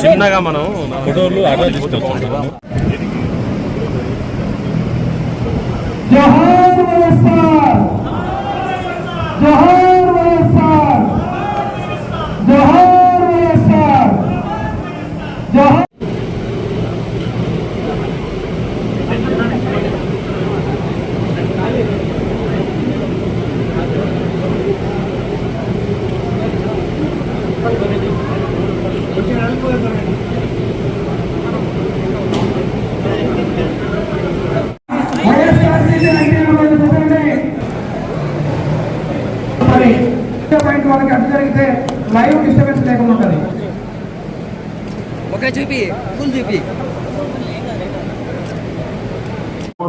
చిన్నగా మనం ఫోటోలు అడ్డా తీసుకొచ్చాం. జోహార్ వైఎస్ఆర్ జోహార్ వైఎస్ఆర్ జోహార్ వైఎస్ఆర్ జోహార్ వైఎస్ఆర్సీపీ ఐటీలో కొన్ని కుదరండి. మరి వాళ్ళకి అడ్డు జరిగితే లైవ్ డిస్టర్బెన్స్ లేకుండా ఉంటుంది. ఒక చూపి ఫుల్ చూపి.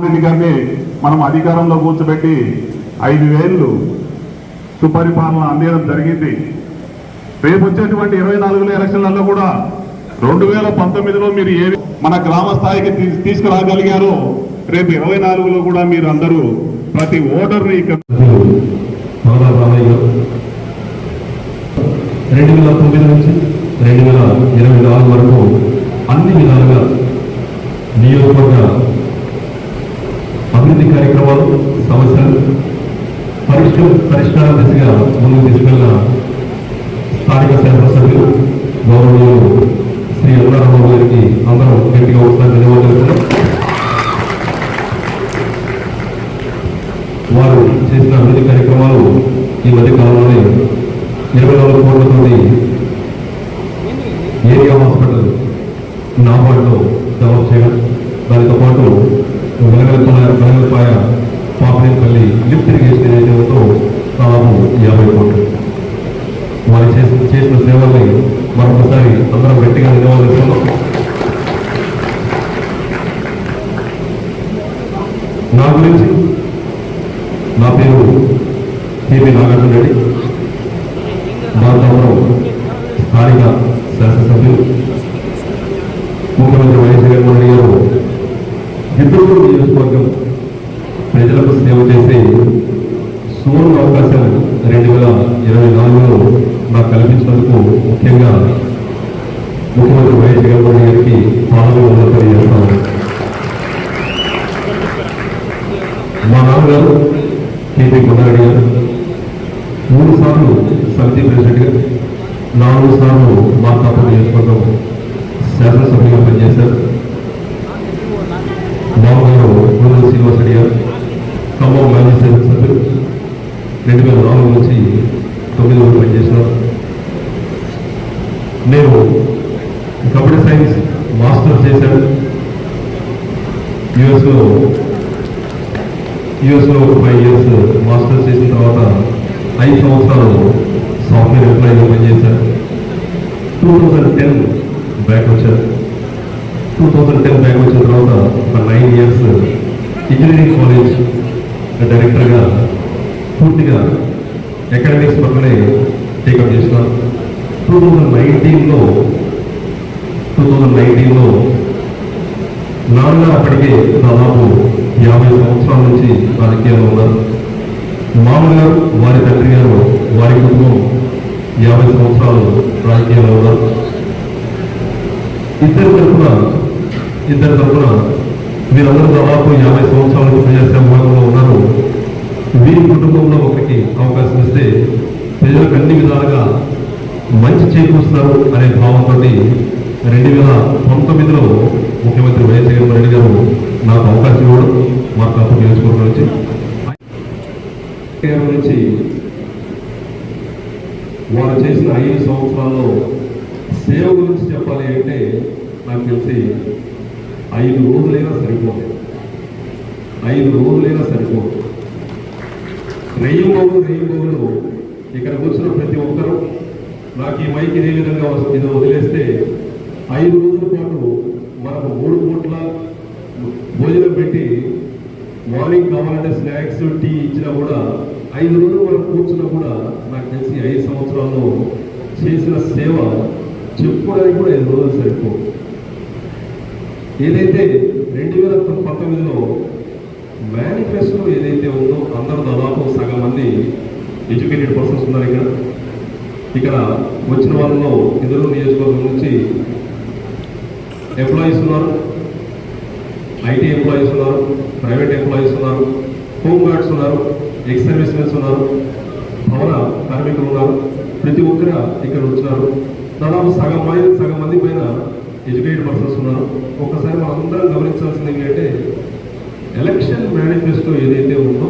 రెడ్డి గారిని మనం అధికారంలో కూర్చోబెట్టి ఐదు వేలు సుపరిపాలన అందేయడం జరిగింది. రేపు వచ్చేటువంటి ఇరవై నాలుగులో ఎలక్షన్లలో కూడా రెండు వేల పంతొమ్మిదిలో మీరు ఏ మన గ్రామ స్థాయికి తీసుకురాగలిగారో రేపు ఇరవై నాలుగులో కూడా మీరు అందరూ ప్రతి ఓటర్ని ఇక్కడ రెండు వేల తొమ్మిది నుంచి రెండు వేల ఇరవై నాలుగు వరకు అన్ని విధాలుగా నియోజకవర్గ అభివృద్ధి కార్యక్రమాలు సమస్యలు పరిష్క పరిష్కార దిశగా ముందుకు తీసుకెళ్ళిన స్థానిక శాసనసభ్యులు గౌరవనీయులు శ్రీ అన్నారామరావు గారికి అందరం గట్టిగా ఒకసారి ధన్యవాదాలు వారు చేసిన అభివృద్ధి కార్యక్రమాలు ఈ మధ్య కాలంలోనే ఇరవై కోట్లతోటి ఏరియా హాస్పిటల్ నాబార్డులో డెవలప్ చేయడం. దానితో పాటు వెలగలపాయ వెలగలపాయ పాపనేపల్లి లిఫ్ట్ ఇరిగేషన్ ఉందో దాదాపు యాభై కోట్లు. వారు చేసిన చేసిన సేవల్ని మరొకసారి అందరం గట్టిగా ధన్యవాదాలు నా గురించి నా పేరు టిపి నాగార్జున రెడ్డి భారతవరం స్థానిక శాసనసభ్యులు ముఖ్యమంత్రి వైఎస్ జగన్మోహన్ రెడ్డి గారు గిద్దలూరు నియోజకవర్గం ప్రజలకు సేవ చేసే సువర్ణ అవకాశాలు రెండు వేల ఇరవై నాలుగులో నాకు కల్పించినందుకు ముఖ్యంగా ముఖ్యమంత్రి వైఎస్ జగన్మోహన్ రెడ్డి గారికి పాల్గొన తెలియజేస్తాను మా నాన్నగారు కేపీ కొండారెడ్డి గారు మూడు సార్లు సమితి గారు నాలుగు సార్లు మార్కాపు నియోజకవర్గం శాసనసభ్యులుగా పనిచేశారు. మామగారు గురువు శ్రీనివాసరెడ్డి గారు ఖమ్మం మాజీ శాసనసభ్యులు రెండు వేల నాలుగు నుంచి తొమ్మిది వరకు పనిచేసినారు నేను కంప్యూటర్ సైన్స్ మాస్టర్ చేశాను. యుఎస్లో యుఎస్లో ఒక ఫైవ్ ఇయర్స్ మాస్టర్స్ చేసిన తర్వాత ఐదు సంవత్సరాలు సాఫ్ట్వేర్ ఎంప్లాయీగా పనిచేశారు. టూ థౌజండ్ టెన్ బ్యాక్ వచ్చారు. టూ థౌజండ్ టెన్ బ్యాక్ వచ్చిన తర్వాత ఒక నైన్ ఇయర్స్ ఇంజనీరింగ్ కాలేజ్ డైరెక్టర్గా పూర్తిగా అకాడమిక్స్ పక్కనే టేకప్ చేసినారు టూ థౌజండ్ నైన్టీన్లో టూ థౌజండ్ నైన్టీన్లో నాన్న అప్పటికే దాదాపు యాభై సంవత్సరాల నుంచి రాజకీయాల్లో ఉన్నారు. మామగారు వారి తండ్రి గారు వారి కుటుంబం యాభై సంవత్సరాలు రాజకీయాల్లో ఉన్నారు. ఇద్దరు తరఫున ఇద్దరు తరఫున వీరందరూ దాదాపు యాభై సంవత్సరాల నుంచి ప్రజాసేవ ఉన్నారు. వీరి కుటుంబంలో ఒకరికి అవకాశం ఇస్తే ప్రజలకు అన్ని విధాలుగా మంచి చేకూరుస్తారు అనే భావంతో రెండు వేల పంతొమ్మిదిలో ముఖ్యమంత్రి వైఎస్ జగన్మోహన్ రెడ్డి గారు నాకు అవకాశం ఇవ్వడం నియోజకవర్గం నుంచి. నుంచి వారు చేసిన ఐదు సంవత్సరాల్లో సేవ గురించి చెప్పాలి అంటే నాకు తెలిసి ఐదు రోజులైనా సరిపోదు. ఐదు రోజులైనా సరిపోదు. రెయ్యంబాబు రెయ్యంబాబులు ఇక్కడ కూర్చున్న ప్రతి ఒక్కరూ నాకు ఈ మైక్ ఏ విధంగా వస్తుందో వదిలేస్తే ఐదు రోజుల పాటు మనకు మూడు పూట్ల భోజనం పెట్టి మార్నింగ్ కావాలంటే స్నాక్స్ టీ ఇచ్చినా కూడా ఐదు రోజులు వరకు కూర్చున్నా కూడా నాకు తెలిసి ఐదు సంవత్సరాల్లో చేసిన సేవ చెప్పుకోవడానికి కూడా ఐదు రోజులు సరిపో ఏదైతే రెండు వేల పంతొమ్మిదిలో మేనిఫెస్టో ఏదైతే ఉందో అందరూ దాదాపు సగం మంది ఎడ్యుకేటెడ్ పర్సన్స్ ఉన్నారు ఇక్కడ. ఇక్కడ వచ్చిన వాళ్ళలో ఎదురు నియోజకవర్గం నుంచి ఎంప్లాయీస్ ఉన్నారు. ఐటీ ఎంప్లాయీస్ ఉన్నారు ప్రైవేట్ ఎంప్లాయీస్ ఉన్నారు హోమ్ గార్డ్స్ ఉన్నారు ఎక్స్ సర్వీస్మెన్స్ ఉన్నారు భవన కార్మికులు ఉన్నారు ప్రతి ఒక్కరు ఇక్కడ వచ్చినారు దాదాపు సగం మంది సగం మంది పైన ఎడ్యుకేటెడ్ పర్సన్స్ ఉన్నారు. ఒక్కసారి మనం అందరం గమనించాల్సింది ఏంటంటే ఎలక్షన్ మేనిఫెస్టో ఏదైతే ఉందో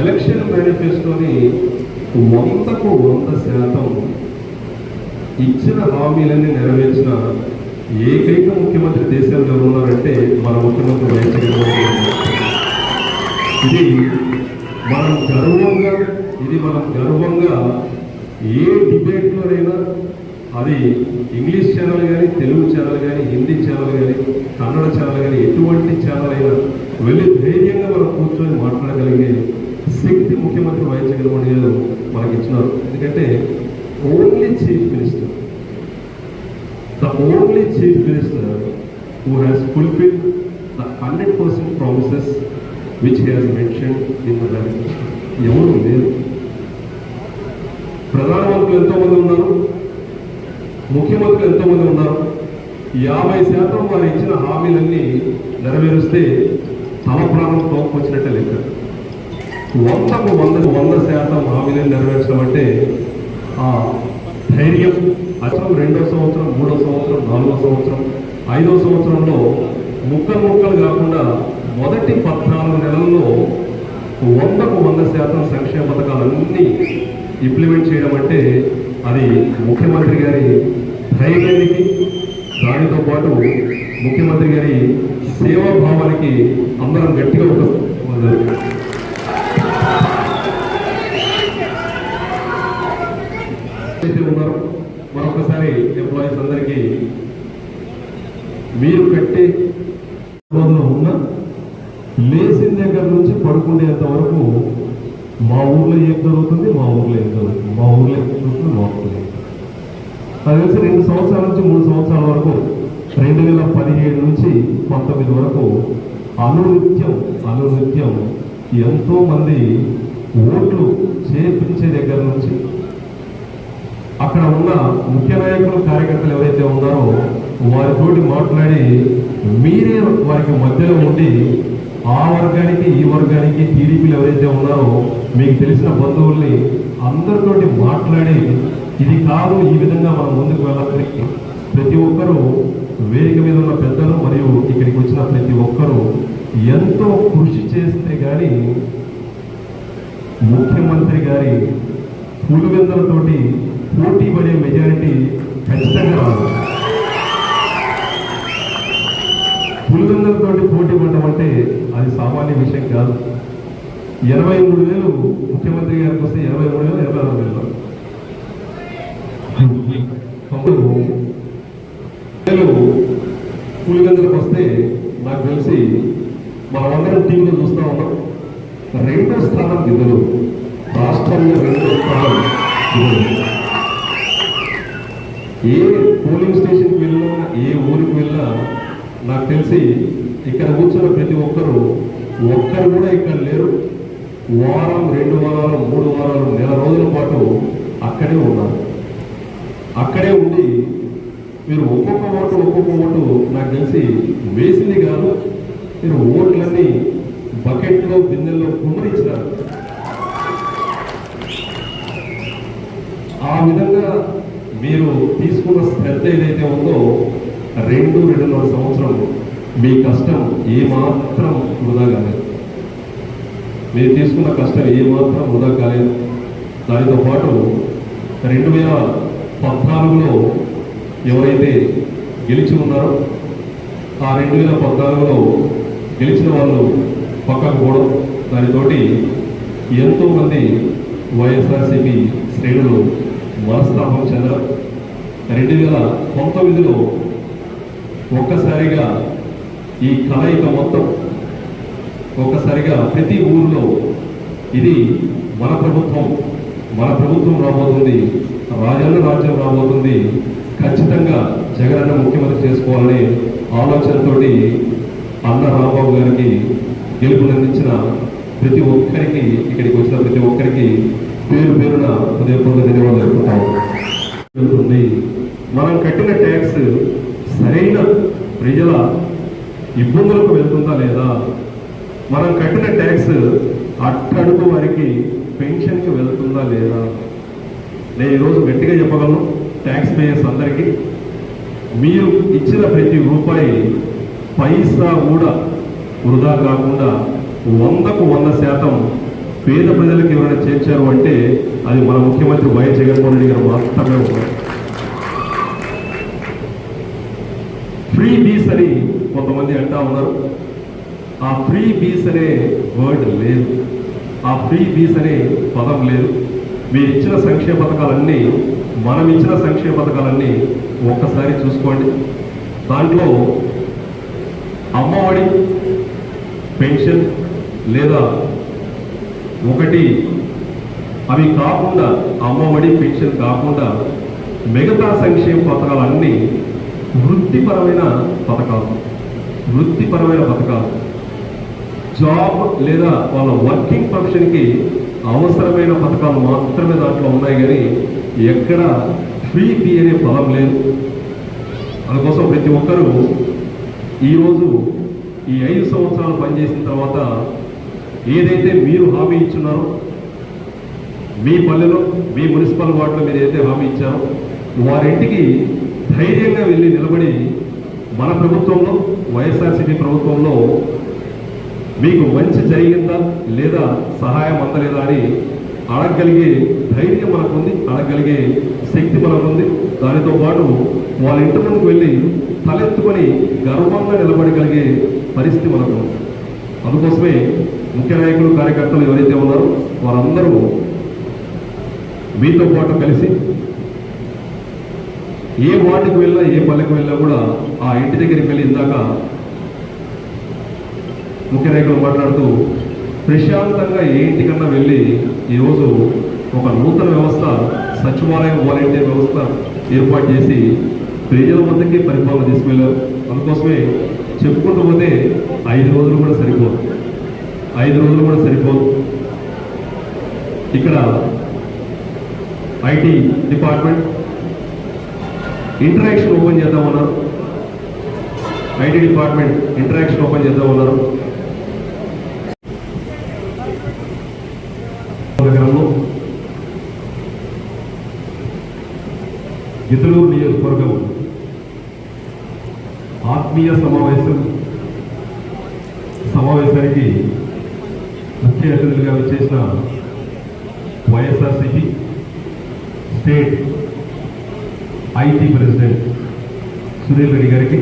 ఎలక్షన్ మేనిఫెస్టోని వందకు వంద శాతం ఇచ్చిన హామీలన్నీ నెరవేర్చిన ఏకైక ముఖ్యమంత్రి దేశంలో ఉన్నారంటే మన ముఖ్యమంత్రి వైఎస్ జగన్మోహన్ ఇది మనం గర్వంగా ఇది మనం గర్వంగా ఏ డిబేట్లోనైనా అది ఇంగ్లీష్ ఛానల్ కానీ తెలుగు ఛానల్ కానీ హిందీ ఛానల్ కానీ కన్నడ ఛానల్ కానీ ఎటువంటి ఛానల్ అయినా వెళ్ళి ధైర్యంగా మనం కూర్చొని మాట్లాడగలిగే శక్తి ముఖ్యమంత్రి వైఎస్ జగన్మోహన్ గారు మనకి ఇచ్చినారు ఎందుకంటే only chief minister. Only chief minister who has fulfilled the 100% promises which he has mentioned in the manifesto. ఎవరు లేరు? ప్రధానమంత్రులు ఎంతోమంది ఉన్నారు? ముఖ్యమంత్రులు ఎంతోమంది ఉన్నారు? యాభై శాతం వారు ఇచ్చిన హామీలన్నీ నెరవేరుస్తే తమ ప్రాణం తోపుకొచ్చినట్టే లెక్క. వందకు వంద వంద శాతం హామీలను నెరవేర్చడం అంటే ఆ ధైర్యం అసలు రెండో సంవత్సరం మూడో సంవత్సరం నాలుగో సంవత్సరం ఐదో సంవత్సరంలో ముక్కలు ముక్కలు కాకుండా మొదటి పద్నాలుగు నెలల్లో వందకు వంద శాతం సంక్షేమ పథకాలన్నీ ఇంప్లిమెంట్ చేయడం అంటే అది ముఖ్యమంత్రి గారి ధైర్యానికి దానితో పాటు ముఖ్యమంత్రి గారి సేవాభావానికి అందరం గట్టిగా ఒక ఉన్నారు. మరొకసారి ఎంప్లాయీస్ అందరికీ మీరు కట్టే రోజులో ఉన్న లేచిన దగ్గర నుంచి పడుకునేంత వరకు మా ఊర్లో ఏం జరుగుతుంది? మా ఊర్లో ఏం జరుగుతుంది? మా ఊర్లో ఏం జరుగుతుంది? మా ఊర్లో నాకు తెలిసి రెండు సంవత్సరాల నుంచి మూడు సంవత్సరాల వరకు రెండు వేల పదిహేడు నుంచి పంతొమ్మిది వరకు అనునిత్యం అనునిత్యం ఎంతో మంది ఓట్లు చేపించే దగ్గర నుంచి అక్కడ ఉన్న ముఖ్య నాయకులు కార్యకర్తలు ఎవరైతే ఉన్నారో వారితోటి మాట్లాడి మీరే వారికి మధ్యలో ఉండి ఆ వర్గానికి ఈ వర్గానికి టీడీపీలు ఎవరైతే ఉన్నారో మీకు తెలిసిన బంధువుల్ని అందరితోటి మాట్లాడి ఇది కాదు ఈ విధంగా మనం ముందుకు వెళ్ళాలని ప్రతి ఒక్కరూ వేదిక మీద ఉన్న పెద్దలు మరియు ఇక్కడికి వచ్చిన ప్రతి ఒక్కరూ ఎంతో కృషి చేస్తే కానీ ముఖ్యమంత్రి గారి పులివెందలతోటి పోటీ పడే మెజారిటీ ఖచ్చితంగా రాదు పులివెందులతోటి పోటీ పడడం అంటే అది సామాన్య విషయం కాదు. ఇరవై మూడు వేలు ముఖ్యమంత్రి గారికి వస్తే ఇరవై మూడు వేలు ఇరవై ఆరు వేలు. వేలు పులివెందులకు వస్తే నాకు తెలిసి మనమందరం టీవీలో చూస్తూ ఉన్నాం. రెండో స్థానం ఇద్దరు. రాష్ట్రంలో రెండో స్థానం ఇద్దరు. ఏ పోలింగ్ స్టేషన్కి వెళ్ళినా ఏ ఊరికి వెళ్ళినా నాకు తెలిసి ఇక్కడ కూర్చున్న ప్రతి ఒక్కరు ఒక్కరు కూడా ఇక్కడ లేరు. వారం రెండు వారాలు మూడు వారాలు నెల రోజుల పాటు అక్కడే ఉన్నారు. అక్కడే ఉండి మీరు ఒక్కొక్క ఓటు ఒక్కొక్క ఓటు నాకు తెలిసి వేసింది కాదు. మీరు ఓట్లన్నీ బకెట్లో బిందెల్లో కుమ్మరించినారు. ఆ విధంగా మీరు తీసుకున్న శ్రద్ధ ఏదైతే ఉందో రెండు రెండున్నర సంవత్సరం మీ కష్టం ఏమాత్రం వృధా కాలేదు. మీరు తీసుకున్న కష్టం ఏమాత్రం వృధా కాలేదు. దానితో పాటు రెండు వేల పద్నాలుగులో ఎవరైతే గెలిచి ఉన్నారో ఆ రెండు వేల పద్నాలుగులో గెలిచిన వాళ్ళు పక్కకు పోవడం దానితోటి ఎంతోమంది వైఎస్ఆర్సీపీ శ్రేణులు మనస్తాపం చెందడం రెండు వేల పంతొమ్మిదిలో ఒక్కసారిగా ఈ కలయిక మొత్తం ఒక్కసారిగా ప్రతి ఊరిలో ఇది మన ప్రభుత్వం మన ప్రభుత్వం రాబోతుంది రాజన్న రాజ్యం రాబోతుంది. ఖచ్చితంగా జగనన్న ముఖ్యమంత్రి చేసుకోవాలనే ఆలోచనతోటి అన్న రాంబాబు గారికి గెలుపునందించిన ప్రతి ఒక్కరికి ఇక్కడికి వచ్చిన ప్రతి ఒక్కరికి పేరు పేరున హృదయపూర్వక ధన్యవాదాలు జరుపుతాం వెళ్తుంది మనం కట్టిన ట్యాక్స్ సరైన ప్రజల ఇబ్బందులకు వెళ్తుందా లేదా? మనం కట్టిన ట్యాక్స్ అట్టడుగు వారికి పెన్షన్కి వెళ్తుందా లేదా? నేను ఈరోజు గట్టిగా చెప్పగలను ట్యాక్స్ పేయర్స్ అందరికీ మీరు ఇచ్చిన ప్రతి రూపాయి పైసా కూడా వృధా కాకుండా వందకు వంద శాతం పేద ప్రజలకు ఎవరైనా చేర్చారు అంటే అది మన ముఖ్యమంత్రి వైఎస్ జగన్మోహన్ రెడ్డి గారు మాత్రమే ఉన్నారు ఫ్రీ బీస్ అని కొంతమంది అంటా ఉన్నారు. ఆ ఫ్రీ బీస్ అనే వర్డ్ లేదు. ఆ ఫ్రీ బీస్ అనే పదం లేదు. మీరు ఇచ్చిన సంక్షేమ పథకాలన్నీ మనం ఇచ్చిన సంక్షేమ పథకాలన్నీ ఒక్కసారి చూసుకోండి. దాంట్లో అమ్మఒడి పెన్షన్ లేదా ఒకటి అవి కాకుండా అమ్మఒడి పెన్షన్ కాకుండా మిగతా సంక్షేమ పథకాలన్నీ వృత్తిపరమైన పథకాలు. వృత్తిపరమైన పథకాలు. జాబ్ లేదా వాళ్ళ వర్కింగ్ ప్రొఫెషన్కి అవసరమైన పథకాలు మాత్రమే దాంట్లో ఉన్నాయి కానీ ఎక్కడ ఫ్రీ ఫీ అనే పదం లేదు. అందుకోసం ప్రతి ఒక్కరూ ఈరోజు ఈ ఐదు సంవత్సరాలు పనిచేసిన తర్వాత ఏదైతే మీరు హామీ ఇచ్చున్నారో మీ పల్లెలో మీ మున్సిపల్ వార్డులో మీరు ఏదైతే హామీ ఇచ్చారో వారింటికి ధైర్యంగా వెళ్ళి నిలబడి మన ప్రభుత్వంలో వైఎస్ఆర్సీపీ ప్రభుత్వంలో మీకు మంచి జరిగిందా లేదా సహాయం అందలేదా అని అడగగలిగే ధైర్యం మనకుంది అడగగలిగే శక్తి మనకుంది. దానితో పాటు వాళ్ళ ఇంటి ముందుకు వెళ్ళి తలెత్తుకొని గర్వంగా నిలబడగలిగే పరిస్థితి మనకు ఉంది అందుకోసమే ముఖ్య నాయకులు కార్యకర్తలు ఎవరైతే ఉన్నారో వారందరూ మీతో పాటు కలిసి ఏ వార్డుకు వెళ్ళినా ఏ పల్లెకు వెళ్ళినా కూడా ఆ ఇంటి దగ్గరికి వెళ్ళి ఇందాక ముఖ్య నాయకులు మాట్లాడుతూ ప్రశాంతంగా ఏ ఇంటికన్నా వెళ్ళి ఈరోజు ఒక నూతన వ్యవస్థ సచివాలయం వాలంటీర్ వ్యవస్థ ఏర్పాటు చేసి ప్రజల మధ్యకి పరిపాలన తీసుకెళ్ళారు అందుకోసమే చెప్పుకుంటూ పోతే ఐదు రోజులు కూడా సరిపోదు. ఐదు రోజులు కూడా సరిపోదు. ఇక్కడ ఐటీ డిపార్ట్మెంట్ ఇంటరాక్షన్ ఓపెన్ చేద్దామన్నారు ఐటీ డిపార్ట్మెంట్ ఇంటరాక్షన్ ఓపెన్ చేద్దామన్నారు నగరంలో గిద్దలూరు నియోజకవర్గం ఆత్మీయ సమావేశం సమావేశానికి ముఖ్య అతిథులుగా వచ్చేసిన YSRCP state IT president Sunil Reddy గారికి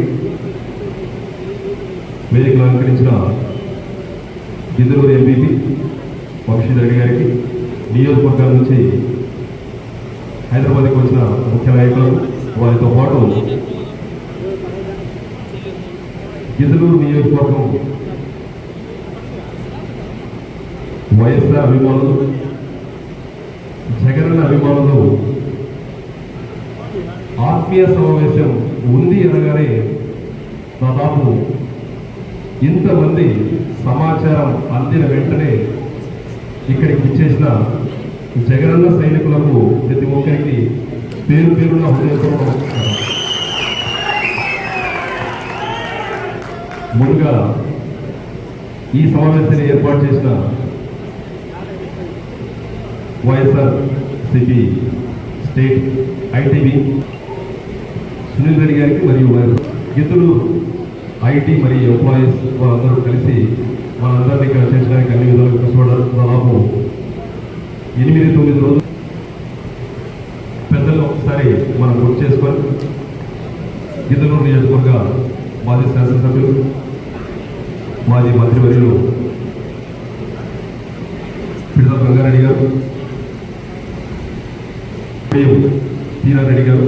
వేదికలు అలంకరించిన గిద్దలూరు ఎంపీపీ వంశీధర్ రెడ్డి గారికి నియోజకవర్గాల నుంచి హైదరాబాద్కి వచ్చిన ముఖ్య నాయకులు వారితో పాటు గిద్దలూరు నియోజకవర్గం వైఎస్ఆర్ అభిమానులు జగనన్న అభిమానులు ఆత్మీయ సమావేశం ఉంది అనగానే దాదాపు ఇంతమంది సమాచారం అందిన వెంటనే ఇక్కడికి ఇచ్చేసిన జగనన్న సైనికులకు ప్రతి ఒక్కరికి పేరు పేరున్న హృదయపూర్వక ముందుగా ఈ సమావేశాన్ని ఏర్పాటు చేసిన YSR CP state ITB Sunil Reddy గారికి మరియు వారి ఇతరులు ఐటీ మరియు ఎంప్లాయీస్ వారందరూ కలిసి మనందరినీ ఇక్కడ చేర్చడానికి అన్ని విధాలుగా కష్టపడారు దాదాపు ఎనిమిది తొమ్మిది రోజులు. పెద్దలు ఒకసారి మనం గుర్తు చేసుకొని గిద్దలూరు నియోజకవర్గ మాజీ శాసనసభ్యులు మాజీ మంత్రివర్యులు పిడత గంగారెడ్డి గారు మేము తీరారెడ్డి గారు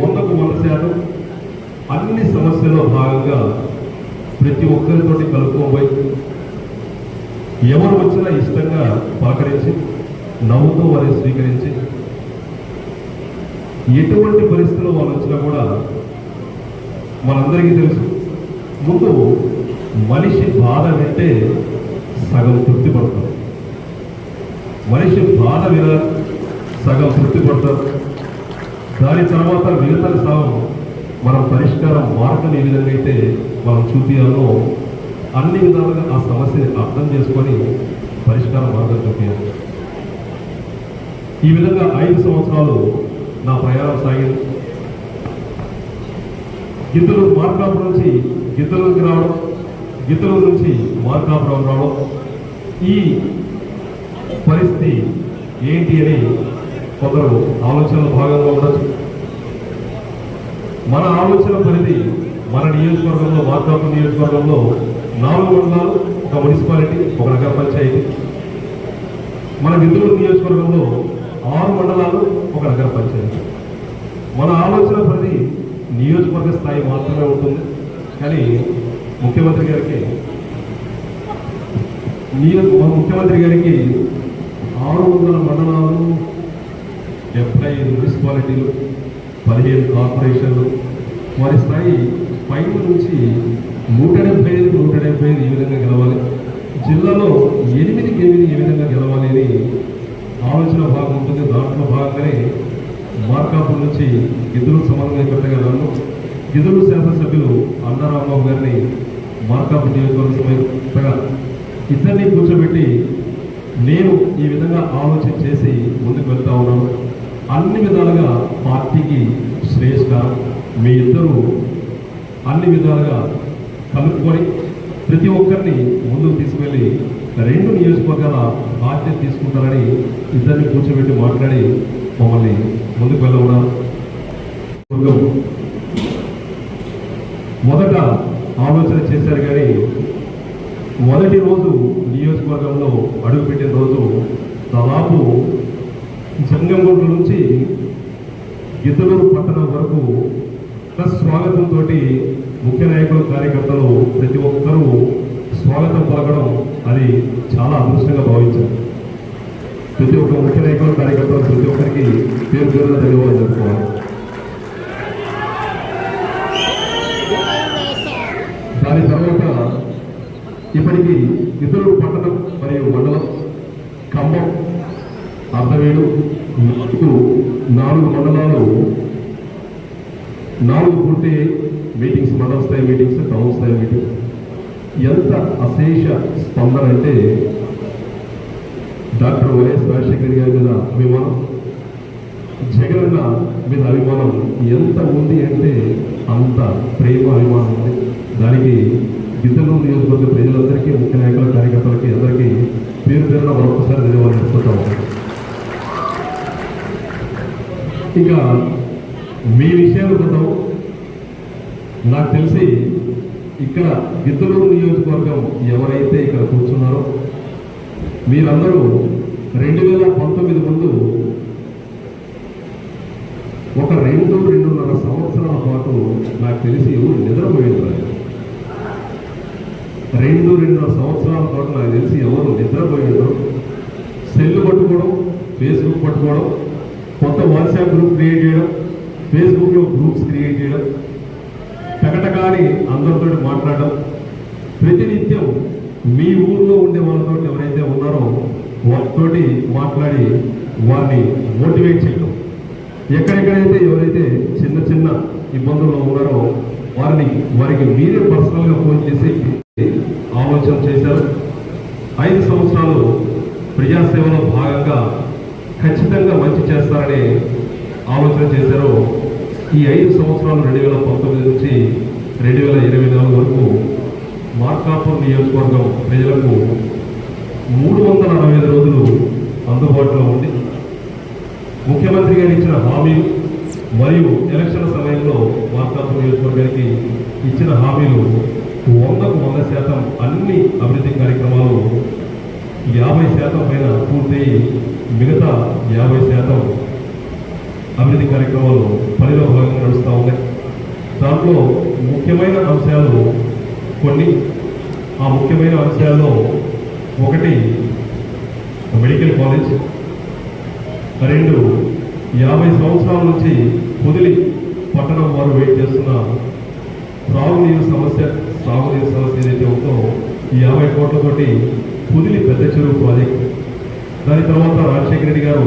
వందకు వంద శాతం అన్ని సమస్యల్లో భాగంగా ప్రతి ఒక్కరితోటి కలుపుకోబోయి ఎవరు వచ్చినా ఇష్టంగా పలకరించి నవ్వుతూ వారిని స్వీకరించి ఎటువంటి పరిస్థితుల్లో వాళ్ళు వచ్చినా కూడా మనందరికీ తెలుసు. ముందు మనిషి బాధ వింటే సగం తృప్తి పడుతుంది. మనిషి బాధ వినాలి సగం తృప్తి పడతారు. దాని తర్వాత మిగతా సగం మనం పరిష్కారం మార్గం ఏ విధంగా అయితే మనం చూపించాలో అన్ని విధాలుగా ఆ సమస్యని అర్థం చేసుకొని పరిష్కార మార్గం చూపించాలి ఈ విధంగా ఐదు సంవత్సరాలు నా ప్రయాణం సాగింది. గిద్దలు మార్కాపురం నుంచి గిద్దలూరుకి రావడం గిద్దలూరు నుంచి మార్కాపురం రావడం ఈ పరిస్థితి ఏంటి అని కొందరు ఆలోచనల భాగంగా ఉండొచ్చు. మన ఆలోచన పరిధి మన నియోజకవర్గంలో మార్కాపు నియోజకవర్గంలో నాలుగు మండలాలు ఒక మున్సిపాలిటీ ఒక నగర పంచాయతీ. మన గిద్దలూరు నియోజకవర్గంలో ఆరు మండలాలు ఒక నగర పంచాయతీ. మన ఆలోచన పరిధి నియోజకవర్గ స్థాయి మాత్రమే ఉంటుంది. కానీ ముఖ్యమంత్రి గారికి నియోజక ముఖ్యమంత్రి గారికి ఆరు వందల మండలాలు డెబ్బై ఐదు మున్సిపాలిటీలు పదిహేను కార్పొరేషన్లు. వారి స్థాయి పైన నుంచి నూట డెబ్బై ఐదు నూట డెబ్బై ఐదు ఏ విధంగా గెలవాలి. జిల్లాలో ఎనిమిదికి ఎనిమిది ఏ విధంగా గెలవాలి అని ఆలోచన భాగం ఉంటుంది. దాంట్లో భాగంగానే మార్కాపూర్ నుంచి గిద్దరు సమన్వయకర్తగా నన్ను గిద్దరు శాసనసభ్యులు అన్నారామబాబు గారిని మార్కాపూర్ నియోజకవర్గ సమేతగా ఇద్దరిని కూర్చోబెట్టి నేను ఈ విధంగా ఆలోచన చేసి ముందుకు వెళ్తా ఉన్నాను. అన్ని విధాలుగా పార్టీకి శ్రేయస్కరం. మీ ఇద్దరు అన్ని విధాలుగా కలుపుకొని ప్రతి ఒక్కరిని ముందుకు తీసుకువెళ్ళి రెండు నియోజకవర్గాల బాధ్యత తీసుకుంటారని ఇద్దరిని కూర్చోబెట్టి మాట్లాడి మమ్మల్ని ముందుకు వెళ్ళమన్నారు. మొదట ఆలోచన చేశారు కానీ మొదటి రోజు నియోజకవర్గంలో అడుగుపెట్టిన రోజు దాదాపు జంగంగుంట నుంచి గిద్దలూరు పట్టణం వరకు స్వాగతంతో ముఖ్య నాయకులు కార్యకర్తలు ప్రతి ఒక్కరూ స్వాగతం పలకడం అది చాలా అదృష్టంగా భావించారు. ప్రతి ఒక్క ముఖ్య నాయకులు కార్యకర్తలు ప్రతి ఒక్కరికి పేరు పేరున ధన్యవాదాలు చెప్పుకోవాలి దాని తర్వాత ఇప్పటికి ఇతరులు పట్టణం మరియు మండలం ఖమ్మం అర్ధవేడు నాలుగు నాలుగు మండలాలు. నాలుగు పూర్తి మీటింగ్స్ మండల స్థాయి మీటింగ్స్ టౌన్ స్థాయి మీటింగ్స్. ఎంత అశేష స్పందన అంటే డాక్టర్ వైఎస్ రాజశేఖర్ గారి మీద అభిమానం జగనన్న మీద అభిమానం ఎంత ఉంది అంటే అంత ప్రేమ అభిమానం ఉంది. దానికి గిద్దలూరు నియోజకవర్గ ప్రజలందరికీ ముఖ్య నాయకుల కార్యకర్తలకి అందరికీ పేరు పేరున మరొకసారి ధన్యవాదాలు చెప్పుకుంటాం ఇంకా మీ విషయాలు కొందాం నాకు తెలిసి ఇక్కడ గిద్దలూరు నియోజకవర్గం ఎవరైతే ఇక్కడ కూర్చున్నారో మీరందరూ రెండు వేల పంతొమ్మిది ముందు ఒక రెండు రెండున్నర సంవత్సరాల పాటు నాకు తెలిసి ఎవరు నిద్రపోయింది రెండు రెండున్నర సంవత్సరాల పాటు నాకు తెలిసి ఎవరు నిద్రపోయిండ్రు సెల్ పట్టుకోవడం ఫేస్బుక్ పట్టుకోవడం కొత్త వాట్సాప్ గ్రూప్ క్రియేట్ చేయడం ఫేస్బుక్లో గ్రూప్స్ క్రియేట్ చేయడం టకటకాని అందరితో మాట్లాడడం ప్రతినిత్యం మీ ఊర్లో ఉండే వాళ్ళతో ఎవరైతే ఉన్నారో వాళ్ళతోటి మాట్లాడి వారిని మోటివేట్ చేయడం. ఎక్కడెక్కడైతే ఎవరైతే చిన్న చిన్న ఇబ్బందుల్లో ఉన్నారో వారిని వారికి మీరే పర్సనల్గా ఫోన్ చేసి ఆలోచన చేశారు. ఐదు సంవత్సరాలు ప్రజాసేవలో భాగంగా ఖచ్చితంగా మంచి చేస్తారని ఆలోచన చేశారు. ఈ ఐదు సంవత్సరాలు రెండు వేల పంతొమ్మిది నుంచి రెండు వేల ఇరవై నాలుగు వరకు మార్కాపూర్ నియోజకవర్గం ప్రజలకు మూడు వందల అరవై ఐదు రోజులు అందుబాటులో ఉంది ముఖ్యమంత్రి గారు ఇచ్చిన హామీలు మరియు ఎలక్షన్ సమయంలో మార్కాపూర్ నియోజకవర్గానికి ఇచ్చిన హామీలు వందకు వంద శాతం అన్ని అభివృద్ధి కార్యక్రమాలు యాభై శాతం పైన పూర్తయి మిగతా యాభై శాతం అభివృద్ధి కార్యక్రమాలు పనిలో భాగంగా నడుస్తూ ఉన్నాయి. దాంట్లో ముఖ్యమైన అంశాలు కొన్ని. ఆ ముఖ్యమైన అంశాల్లో ఒకటి మెడికల్ కాలేజ్ రెండు యాభై సంవత్సరాల నుంచి పొదిలి పట్టణం వారు వెయిట్ చేస్తున్న త్రాగునీరు సమస్య త్రాగునీరు సమస్య ఏదైతే ఉందో ఈ యాభై కోట్లతోటి పొదిలి పెద్ద చెరువు ప్రాజెక్టు. దాని తర్వాత రాజశేఖర రెడ్డి గారు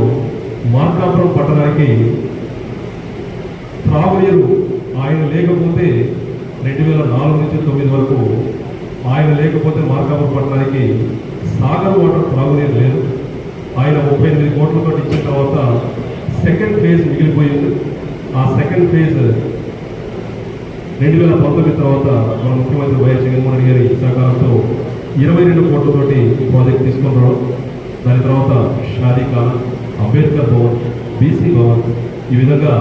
మార్కాపురం పట్టణానికి త్రాగునీరు ఆయన లేకపోతే రెండు వేల నాలుగు నుంచి తొమ్మిది వరకు ఆయన లేకపోతే మార్కాపురం పట్టణానికి సాగర్ వాటర్ త్రాగునీరు లేదు. ఆయన ముప్పై ఎనిమిది కోట్లతో ఇచ్చిన తర్వాత సెకండ్ ఫేజ్ మిగిలిపోయింది. ఆ సెకండ్ ఫేజ్ రెండు వేల పంతొమ్మిది తర్వాత మన ముఖ్యమంత్రి వైఎస్ జగన్మోహన్ గారి సహకారంతో ఇరవై రెండు కోట్లతోటి ప్రాజెక్ట్ తీసుకున్నాడు రావడం. దాని తర్వాత షాదీ ఖాన్ అంబేద్కర్ భవన్ బీసీ భవన్ ఈ విధంగా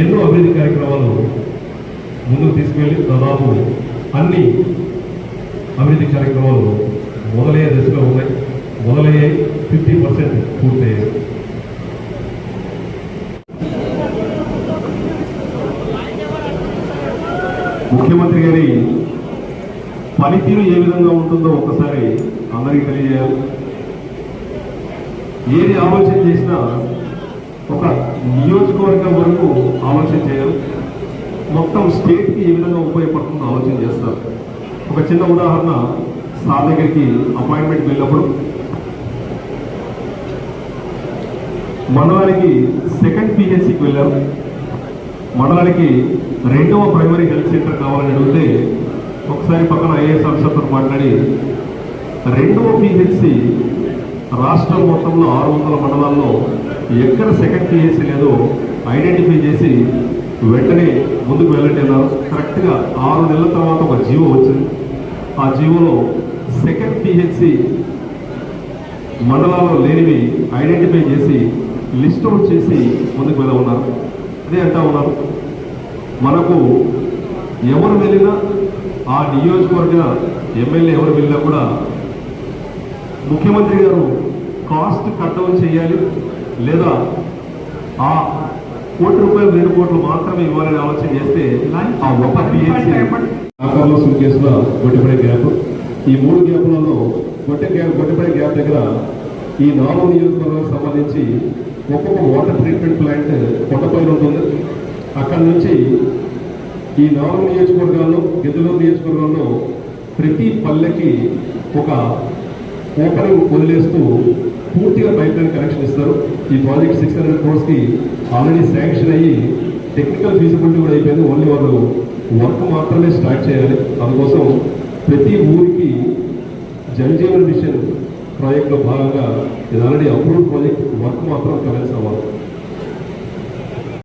ఎన్నో అభివృద్ధి కార్యక్రమాలు ముందుకు తీసుకువెళ్ళి దాదాపు అన్ని అభివృద్ధి కార్యక్రమాలు మొదలయ్యే దశలో ఉన్నాయి. మొదలయ్యే ఫిఫ్టీ పర్సెంట్ పూర్తయ్యాయి. ముఖ్యమంత్రి గారి పనితీరు ఏ విధంగా ఉంటుందో ఒకసారి అందరికీ తెలియజేయాలి. ఏది ఆలోచన చేసినా ఒక నియోజకవర్గం వరకు ఆలోచన చేయరు. మొత్తం స్టేట్కి ఏ విధంగా ఉపయోగపడుతుందో ఆలోచన చేస్తారు. ఒక చిన్న ఉదాహరణ సార్ దగ్గరికి అపాయింట్మెంట్ వెళ్ళినప్పుడు మండలానికి సెకండ్ పిహెచ్సికి వెళ్ళాం. మండలానికి రెండవ ప్రైమరీ హెల్త్ సెంటర్ కావాలని అడిగితే ఒకసారి పక్కన ఐఏఎస్ ఆఫీసర్తో మాట్లాడి రెండవ పిహెచ్సి రాష్ట్రం మొత్తంలో ఆరు వందల మండలాల్లో ఎక్కడ సెకండ్ పిఎస్సీ లేదో ఐడెంటిఫై చేసి వెంటనే ముందుకు వెళ్ళండి అన్నారు. కరెక్ట్గా ఆరు నెలల తర్వాత ఒక జీవో వచ్చింది. ఆ జీవోలో సెకండ్ పిహెచ్సి మండలాల్లో లేనివి ఐడెంటిఫై చేసి లిస్ట్ అవుట్ చేసి ముందుకు వెళ్ళ ఉన్నారు అదే అంటా ఉన్నారు. మనకు ఎవరు వెళ్ళినా ఆ నియోజకవర్గ ఎమ్మెల్యే ఎవరు వెళ్ళినా కూడా ముఖ్యమంత్రి గారు కాస్ట్ కట్ డౌన్ చేయాలి లేదా ఆ కోటి రూపాయలు రెండు కోట్లు మాత్రమే ఇవ్వాలని ఆలోచన చేస్తే ఆ ఒక్క ఆకారంలో సుంకేసిన గొడ్డిపడే గ్యాప్. ఈ మూడు గ్యాప్లలో గొట్టె గ్యాప్ గొడ్డిపడే గ్యాప్ దగ్గర ఈ నాలుగు నియోజకవర్గాలకు సంబంధించి ఒక్కొక్క వాటర్ ట్రీట్మెంట్ ప్లాంట్ కొండపైన ఉంటుంది. అక్కడి నుంచి ఈ నాలుగు నియోజకవర్గాల్లో గిద్దలూరు నియోజకవర్గంలో ప్రతి పల్లెకి ఒక ఓపెనింగ్ వదిలేస్తూ పూర్తిగా పైప్ లైన్ కనెక్షన్ ఇస్తారు. ఈ ప్రాజెక్ట్ సిక్స్ హండ్రెడ్ క్రోర్స్కి ఆల్రెడీ శాంక్షన్ అయ్యి టెక్నికల్ ఫీజిబిలిటీ కూడా అయిపోయింది. ఓన్లీ వాళ్ళు వర్క్ మాత్రమే స్టార్ట్ చేయాలి. అందుకోసం ప్రతి ఊరికి జలజీవన్ మిషన్ ప్రాజెక్ట్లో భాగంగా ఇది ఆల్రెడీ అప్రూవ్డ్ ప్రాజెక్ట్ వర్క్ మాత్రం కమెన్స్ అవ్వాలి.